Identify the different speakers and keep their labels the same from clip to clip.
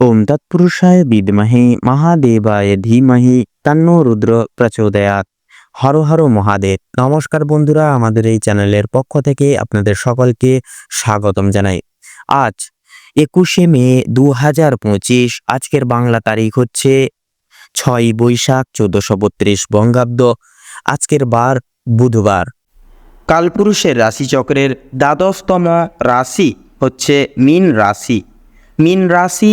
Speaker 1: ওম তৎপুরুষায় বিদ্মহে মহাদেবায় ধীমহি তন্ন রুদ্র প্রচোদয়াৎ হর হর মহাদেব নমস্কার বন্ধুরা আমাদের এই চ্যানেলের পক্ষ থেকে আপনাদের সকলকে স্বাগতম জানাই। আজ একুশে মে দু হাজার পঁচিশ, আজকের বাংলা তারিখ হচ্ছে ছয় বৈশাখ চোদ্দশো বত্রিশ বঙ্গাব্দ। আজকের বার বুধবার।
Speaker 2: কালপুরুষের রাশিচক্রের দ্বাদশতম রাশি হচ্ছে মীন রাশি। মীন রাশি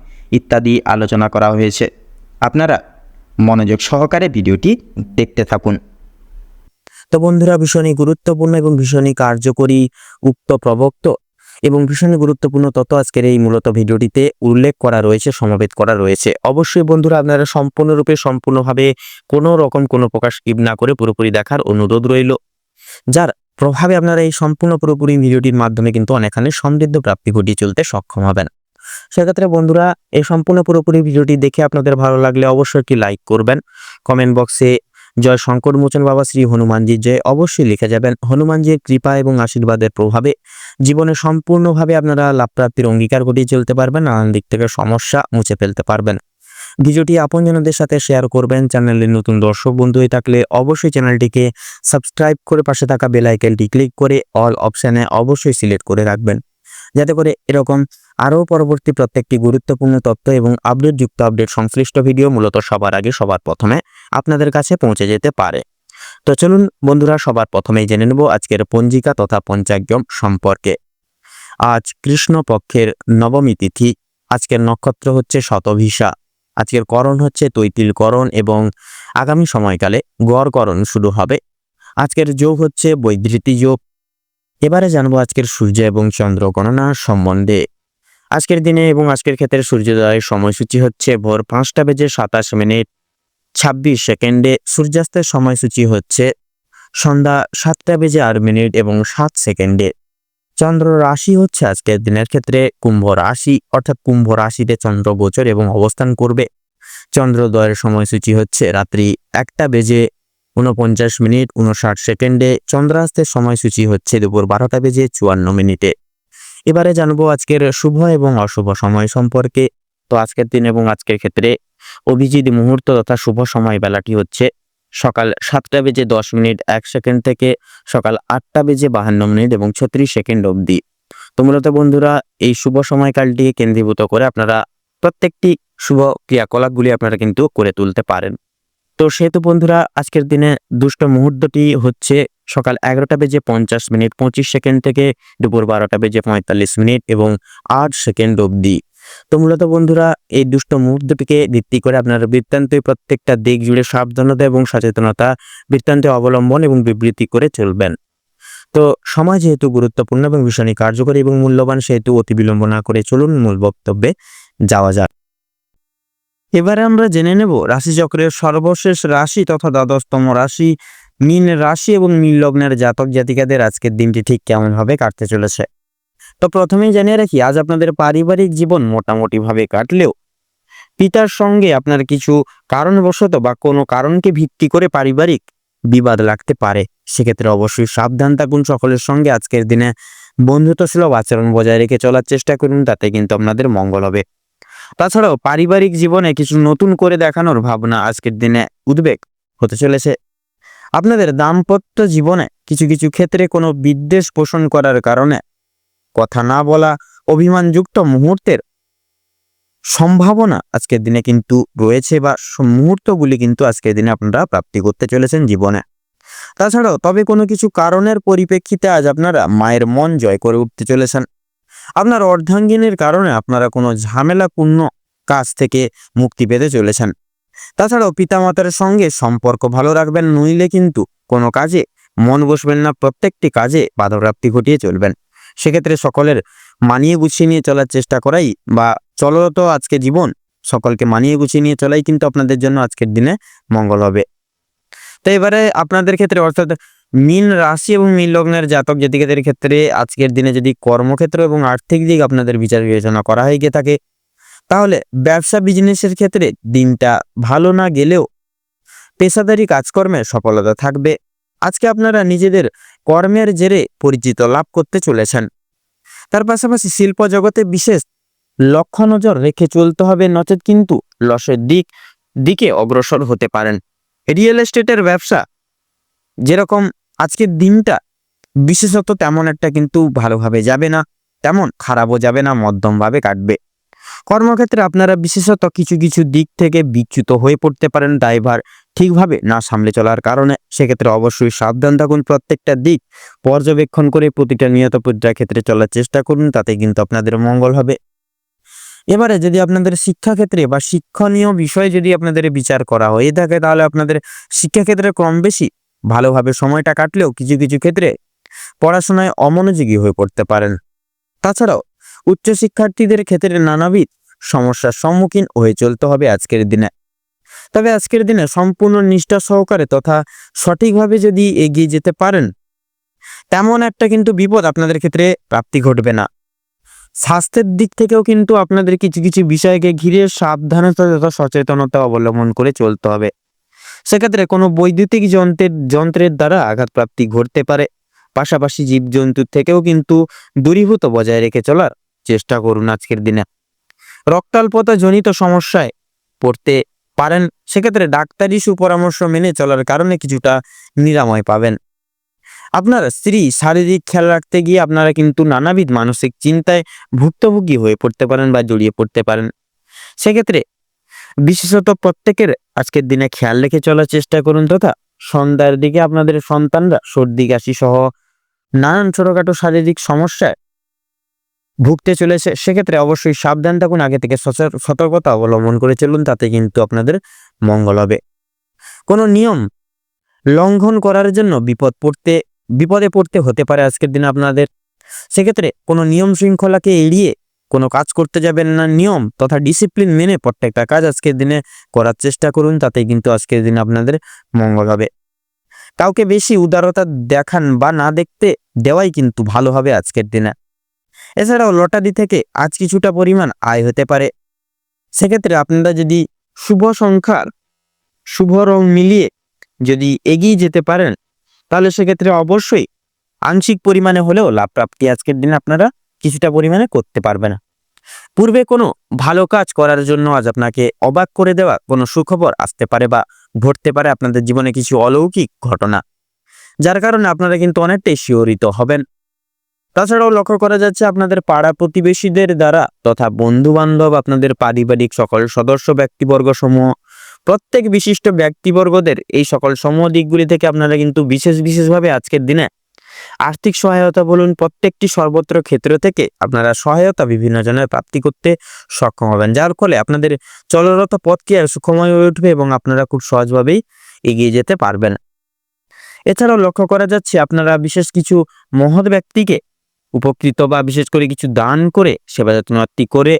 Speaker 2: ইত্যাদি আলোচনা করা হয়েছে। আপনারা মনোযোগ সহকারে ভিডিওটি দেখতে থাকুন।
Speaker 1: তো বন্ধুরা, ভীষণই গুরুত্বপূর্ণ এবং ভীষণই কার্যকরী উক্ত প্রবক্ত এবং ভীষণই গুরুত্বপূর্ণ তত আজকের এই মূলত ভিডিওটিতে উল্লেখ করা রয়েছে, সমাবেত করা রয়েছে। অবশ্যই বন্ধুরা, আপনারা সম্পূর্ণরূপে, সম্পূর্ণভাবে কোনো রকম কোনো প্রকাশ স্কিপ না করে পুরোপুরি দেখার অনুরোধ রইল। যার প্রভাবে আপনারা এই সম্পূর্ণ পুরোপুরি ভিডিওটির মাধ্যমে কিন্তু অনেকখানি সমৃদ্ধ প্রাপ্তি ঘটিয়ে চলতে সক্ষম হবেন। সেক্ষেত্রে বন্ধুরা এই সম্পূর্ণ পুরোপুরি ভিডিওটি দেখে আপনাদের ভালো লাগলে অবশ্যই একটি লাইক করবেন। কমেন্ট বক্সে জয় শঙ্কর মোচন বাবা শ্রী হনুমানজির জয় অবশ্যই লিখে যাবেন। হনুমানজির কৃপা এবং আশীর্বাদের প্রভাবে জীবনে সম্পূর্ণভাবে আপনারা লাভপ্রাপ্তির অঙ্গীকার ঘটিয়ে চলতে পারবেন, নানান দিক থেকে সমস্যা মুছে ফেলতে পারবেন। ভিডিওটি আপনজনদের সাথে শেয়ার করবেন চ্যানেলের নতুন দর্শক বন্ধু হয়ে থাকলে অবশ্যই চ্যানেলটিকে সাবস্ক্রাইব করে পাশে থাকা বেল আইকনটি ক্লিক করে অল অপশানে অবশ্যই সিলেক্ট করে রাখবেন। যাতে করে এরকম আরও পরবর্তী প্রত্যেকটি গুরুত্বপূর্ণ তথ্য এবং আপডেটযুক্ত আপডেট সংশ্লিষ্ট ভিডিও মূলত সবার আগে সবার প্রথমে আপনাদের কাছে পৌঁছে যেতে পারে। তো চলুন বন্ধুরা, সবার প্রথমেই জেনে নেব আজকের পঞ্জিকা তথা পঞ্চাগ্যম সম্পর্কে। আজ কৃষ্ণ পক্ষের নবমী তিথি, আজকের নক্ষত্র হচ্ছে শতভিসা আজকের করণ হচ্ছে তৈতিলকরণ এবং আগামী সময়কালে গড়করণ শুরু হবে। আজকের যোগ হচ্ছে বৈধৃতি যোগ। এবারে জানব আজকের সূর্য এবং চন্দ্র গণনা সম্বন্ধে। আজকের দিনে এবং আজকের ক্ষেত্রে সূর্যোদয়ের সময়সূচি হচ্ছে ভোর পাঁচটা বেজে সাতাশ মিনিট ছাব্বিশ সেকেন্ডে। সূর্যাস্তের সময়সূচি হচ্ছে সন্ধ্যা সাতটা বেজে আট মিনিট এবং সাত সেকেন্ডে। চন্দ্র রাশি হচ্ছে আজকের দিনের ক্ষেত্রে কুম্ভ রাশি, অর্থাৎ কুম্ভ রাশিতে চন্দ্র গোচর এবং অবস্থান করবে। চন্দ্রোদয়ের সময়সূচি হচ্ছে রাত্রি একটা বেজে উনপঞ্চাশ মিনিট উনষাট সেকেন্ডে চন্দ্রাস্তের সময়সূচি হচ্ছে দুপুর বারোটা বেজে চুয়ান্ন মিনিটে। এবারে জানব আজকের শুভ এবং অশুভ সময় সম্পর্কে। তো আজকের দিন এবং আজকের ক্ষেত্রে অভিজিৎ মুহূর্ত তথা শুভ সময় বেলাটি হচ্ছে সকাল সাতটা বেজে দশ মিনিট, এক সেকেন্ড থেকে সকাল আটটা বেজে বাহান্ন মিনিট এবং ছত্রিশ সেকেন্ড অবধি। তো মূলত বন্ধুরা, এই শুভ সময়কালটিকে কেন্দ্রীভূত করে আপনারা প্রত্যেকটি শুভ ক্রিয়াকলাপগুলি আপনারা কিন্তু করে তুলতে পারেন। তো সেহেতু বন্ধুরা, আজকের দিনে দুষ্ট মুহূর্তটি হচ্ছে সকাল এগারোটা বেজে পঞ্চাশ মিনিট, পঁচিশ সেকেন্ড থেকে দুপুর বারোটা বেজে পঁয়তাল্লিশ মিনিট এবং আট সেকেন্ড অবধি। তো মূলত বন্ধুরা, এই দুষ্ট মুহূর্তটিকে ভিত্তি করে আপনারা বৃত্তান্তে প্রত্যেকটা দিক জুড়ে সাবধানতা এবং সচেতনতা বৃত্তান্তে অবলম্বন এবং বিবৃতি করে চলবেন। তো সময় যেহেতু গুরুত্বপূর্ণ এবং ভীষণই কার্যকরী এবং মূল্যবান, সেহেতু অতি বিলম্ব না করে চলুন মূল বক্তব্যে যাওয়া যাক। এবারে আমরা জেনে নেব রাশিচক্রের সর্বশেষ রাশি তথা দ্বাদশতম রাশি, মীন রাশি এবং মীন লগ্নের জাতক জাতিকাদের আজকের দিনটি ঠিক কেমন ভাবে কাটতে চলেছে। তো প্রথমেই জানিয়ে রাখি, আজ আপনাদের পারিবারিক জীবন মোটামুটি ভাবে কাটলেও পিতার সঙ্গে আপনার কিছু কারণবশত বা কোনো কারণকে ভিত্তি করে পারিবারিক বিবাদ লাগতে পারে। সেক্ষেত্রে অবশ্যই সাবধান থাকুন সকলের সঙ্গে। আজকের দিনে বন্ধুত্বসুলভ আচরণ বজায় রেখে চলার চেষ্টা করুন, তাতে কিন্তু আপনাদের মঙ্গল হবে। তাছাড়াও পারিবারিক জীবনে কিছু নতুন করে দেখানোর ভাবনা আজকের দিনে উদ্বেগ হতে চলেছে। আপনাদের দাম্পত্য জীবনে কিছু কিছু ক্ষেত্রে কোনো বিদ্বেষ পোষণ করার কারণে কথা না বলা, অভিমানযুক্ত মুহূর্তের সম্ভাবনা আজকের দিনে কিন্তু রয়েছে বা মুহূর্তগুলি কিন্তু আজকের দিনে আপনারা প্রাপ্তি করতে চলেছেন জীবনে। তাছাড়াও তবে কোনো কিছু কারণের পরিপ্রেক্ষিতে আজ আপনারা মায়ের মন জয় করে উঠতে চলেছেন। আপনার অর্ধাঙ্গিনীর কারণে আপনারা কোনো ঝামেলাপূর্ণ কাজ থেকে মুক্তি পেতে চলেছেন। তাছাড়াও পিতামাতার সঙ্গে সম্পর্ক ভালো রাখবেন, নইলে কিন্তু কোনো কাজে মন বসবেন না, প্রত্যেকটি কাজে বাধাপ্রাপ্তি ঘটিয়ে চলবেন। সেক্ষেত্রে সকলের মানিয়ে গুছিয়ে নিয়ে চলার চেষ্টা করাই বা চলরত আজকে জীবন, সকলকে মানিয়ে গুছিয়ে নিয়ে চলাই কিন্তু আপনাদের জন্য আজকের দিনে মঙ্গল হবে। তো এবারে আপনাদের ক্ষেত্রে অর্থাৎ মীন রাশি এবং মীন লগ্নের জাতক জাতিকাদের ক্ষেত্রে আজকের দিনে যদি কর্মক্ষেত্র এবং আর্থিক দিক আপনাদের বিচার বিবেচনা করা হয়ে গিয়ে থাকে, তাহলে ব্যবসা বিজনেসের ক্ষেত্রে দিনটা ভালো না গেলেও পেশাদারি কাজকর্মে সফলতা থাকবে। আজকে আপনারা নিজেদের কর্মের জেরে পরিচিত লাভ করতে চলেছেন। তার পাশাপাশি শিল্প জগতে বিশেষ লক্ষ্য নজর রেখে চলতে হবে, নচেত কিন্তু লসের দিক, দিকে অগ্রসর হতে পারেন। রিয়েল এস্টেটের ব্যবসা যেরকম আজকের দিনটা বিশেষত তেমন একটা কিন্তু ভালোভাবে যাবে না, তেমন খারাপও যাবে না, মধ্যমভাবে কাটবে। কর্মক্ষেত্রে আপনারা বিশেষত কিছু কিছু দিক থেকে বিচ্যুত হয়ে পড়তে পারেন, ড্রাইভার ঠিকভাবে না সামলে চলার কারণে। সেক্ষেত্রে অবশ্যই সাবধান থাকুন প্রত্যেকটা দিক। পর্যবেক্ষণ করে প্রতিটা নিয়ত পর্যায় ক্ষেত্রে চলার চেষ্টা করুন, তাতে কিন্তু আপনাদের মঙ্গল হবে। এবারে যদি আপনাদের শিক্ষাক্ষেত্রে বা শিক্ষণীয় বিষয়ে যদি আপনাদের বিচার করা হয়ে থাকে, তাহলে আপনাদের শিক্ষাক্ষেত্রে কম বেশি ভালোভাবে সময়টা কাটলেও কিছু কিছু ক্ষেত্রে পড়াশোনায় অমনোযোগী হয়ে পড়তে পারেন। তাছাড়াও উচ্চশিক্ষার্থীদের ক্ষেত্রে নানাবিধ সমস্যার সম্মুখীন হয়ে চলতে হবে আজকের দিনে। তবে আজকের দিনে সম্পূর্ণ নিষ্ঠা সহকারে তথা সঠিকভাবে যদি এগিয়ে যেতে পারেন, তেমন একটা কিন্তু বিপদ আপনাদের ক্ষেত্রে প্রাপ্তি ঘটবে না। স্বাস্থ্যের দিক থেকেও কিন্তু আপনাদের কিছু কিছু বিষয়কে ঘিরে সাবধানতা তথা সচেতনতা অবলম্বন করে চলতে হবে। সেক্ষেত্রে কোনো বৈদ্যুতিক যন্ত্রের যন্ত্রের দ্বারা আঘাতপ্রাপ্তি ঘটতে পারে। পাশাপাশি জীবজন্তুর থেকেও কিন্তু দূরীভূত বজায় রেখে চলার চেষ্টা করুন আজকের দিনে। রক্তাল্পতা জনিত সমস্যায় পড়তে পারেন, সেক্ষেত্রে ডাক্তারি সুপরামর্শ মেনে চলার কারণে কিছুটা নিরাময় পাবেন। আপনার স্ত্রী শারীরিক খেয়াল রাখতে গিয়ে আপনারা কিন্তু নানাবিধ মানসিক চিন্তায় ভুক্তভোগী হয়ে পড়তে পারেন বা জড়িয়ে পড়তে পারেন। সেক্ষেত্রে বিশেষত প্রত্যেকের আজকের দিনে খেয়াল রেখে চলার চেষ্টা করুন তথা সন্ধ্যার দিকে আপনাদের সন্তানরা সর্দি, কাশি সহ নানান ছোটখাটো শারীরিক সমস্যায় ভুগতে চলেছে, সেক্ষেত্রে অবশ্যই সাবধান থাকুন, আগে থেকে সতর্কতা অবলম্বন করে চলুন, তাতে কিন্তু আপনাদের মঙ্গল হবে। কোনো নিয়ম লঙ্ঘন করার জন্য বিপদ পড়তে, বিপদে পড়তে হতে পারে আজকের দিনে আপনাদের। সেক্ষেত্রে কোনো নিয়ম শৃঙ্খলাকে এড়িয়ে কোনো কাজ করতে যাবেন না, নিয়ম তথা ডিসিপ্লিন মেনে প্রত্যেকটা কাজ আজকের দিনে করার চেষ্টা করুন তাতে কিন্তু আজকের দিনে আপনাদের মঙ্গল হবে। কাউকে বেশি উদারতা দেখান বা না দেখতে দেওয়াই কিন্তু ভালো হবে আজকের দিনে। এছাড়াও লটারি থেকে আজ কিছুটা পরিমাণ আয় হতে পারে। সেক্ষেত্রে আপনারা যদি শুভ সংখ্যার শুভ রং মিলিয়ে যদি এগিয়ে যেতে পারেন, তাহলে সেক্ষেত্রে অবশ্যই আংশিক পরিমাণে হলেও লাভ প্রাপ্তি আজকের দিনে আপনারা কিছুটা পরিমাণে করতে পারবে না। পূর্বে কোনো ভালো কাজ করার জন্য আজ আপনাকে অবাক করে দেওয়া কোনো সুখবর আসতে পারে বা ঘটতে পারে আপনাদের জীবনে কিছু অলৌকিক ঘটনা। যার কারণে আপনারা কিন্তু অনেকটাই শিহরিত হবেন। তাছাড়াও লক্ষ্য করা যাচ্ছে আপনাদের পাড়া প্রতিবেশীদের দ্বারা তথা বন্ধু বান্ধব আপনাদের পারিবারিক সকল সদস্য ব্যক্তিবর্গ সমূহ প্রত্যেক বিশিষ্ট ব্যক্তিবর্গদের এই সকল সমূহ দিকগুলি থেকে আপনারা কিন্তু বিশেষ বিশেষভাবে আজকের দিনে আর্থিক সহায়তা বলুন, প্রত্যেকটি সর্বত্র ক্ষেত্র থেকে আপনারা সহায়তা বিভিন্ন জনের প্রাপ্তি করতে সক্ষম হবেন, যার ফলে আপনাদের চলরত পথকে সুখময় হয়ে উঠবে এবং আপনারা খুব সহজভাবেই এগিয়ে যেতে পারবেন। এছাড়াও লক্ষ্য করা যাচ্ছে, আপনারা বিশেষ কিছু মহৎ ব্যক্তিকে উপকৃত বা বিশেষ করে কিছু দান করে, সেবা যত্নার্থী করে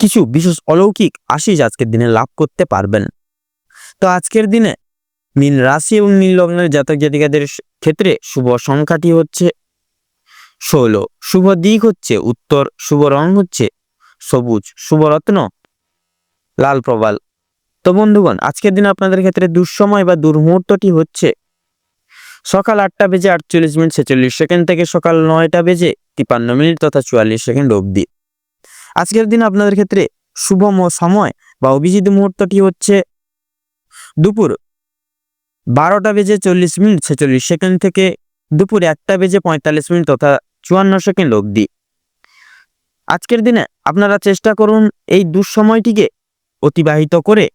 Speaker 1: কিছু বিশেষ অলৌকিক আশিস আজকের দিনে লাভ করতে পারবেন। তো আজকের দিনে মীন রাশি এবং নীল লগ্নের জাতক জাতিকাদের ক্ষেত্রে শুভ সংখ্যাটি হচ্ছে ষোলো। শুভ দিক হচ্ছে উত্তর, শুভ রং হচ্ছে সবুজ, শুভ রত্ন লাল প্রবাল। তো বন্ধুগণ, আজকের দিনে আপনাদের ক্ষেত্রে দুঃসময় বা দুর্মুহূর্তটি হচ্ছে সকাল আটটা বেজে আটচল্লিশ মিনিট ছেচল্লিশ সেকেন্ড থেকে সকাল নয়টা বেজে তিপান্ন মিনিট তথা চুয়াল্লিশ সেকেন্ড অবধি। আজকের দিন আপনাদের ক্ষেত্রে শুভ সময় বা অভিজিৎ মুহূর্তটি হচ্ছে দুপুর বারোটা বেজে চল্লিশ মিনিট ছেচল্লিশ সেকেন্ড থেকে দুপুর একটা বেজে পঁয়তাল্লিশ মিনিট তথা চুয়ান্ন সেকেন্ড অবধি। আজকের দিনে আপনারা চেষ্টা করুন এই দুঃসময়টিকে অতিবাহিত করে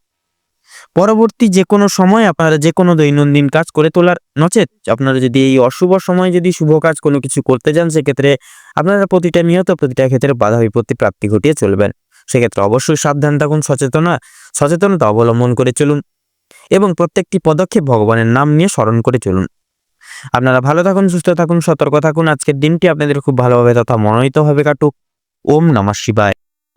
Speaker 1: পরবর্তী যে কোনো সময় আপনারা যে কোনো দৈনন্দিন কাজ করে তোলার নচেত আপনারা যদি এই অশুভ সময় যদি শুভ কাজ কোনো কিছু করতে যান, সেক্ষেত্রে আপনারা প্রতিটা নিয়ত, প্রতিটা ক্ষেত্রে বাধা বিপত্তি প্রাপ্তি ঘটিয়ে চলবেন। সেক্ষেত্রে অবশ্যই সাবধান থাকুন, সচেতনা, সচেতনতা অবলম্বন করে চলুন। এবং প্রত্যেকটি পদক্ষেপ ভগবানের নাম নিয়ে স্মরণ করে চলুন। আপনারা ভালো থাকুন, সুস্থ থাকুন, সতর্ক থাকুন। আজকের দিনটি আপনাদের খুব ভালোভাবে তথা মনোনীতভাবে কাটুক। ওম নমঃ শিবায়।